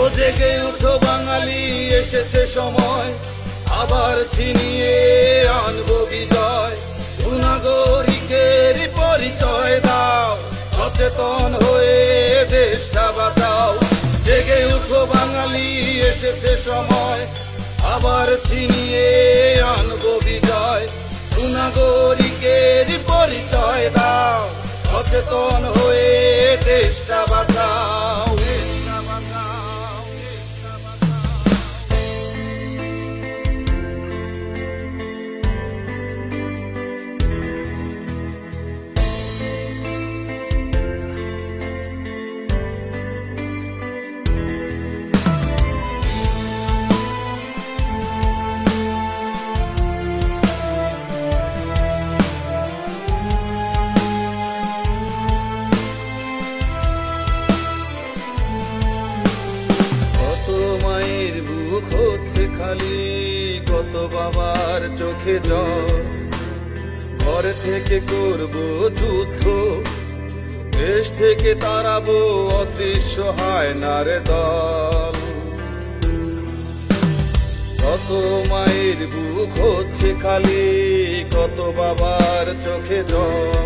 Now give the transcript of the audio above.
ও জেগে উঠো বাঙালি, এসেছে সময়। আবার ছিনিয়ে আনব বিজয়। সুনাগরিকের পরিচয় দাও, সচেতন হয়ে দেশটা বাঁচাও। জেগে উঠো বাঙালি, এসেছে সময়। আবার ছিনিয়ে আনব বিজয়। সুনাগরিকের পরিচয় দাও, সচেতন হয়ে খালি কত বাবার চোখে জল। ঘর থেকে করব যুদ্ধ, দেশ থেকে তাড়াবো অদৃশ্য হয় নারে দল। কত মায়ের বুক হচ্ছে খালি, কত বাবার চোখে জল।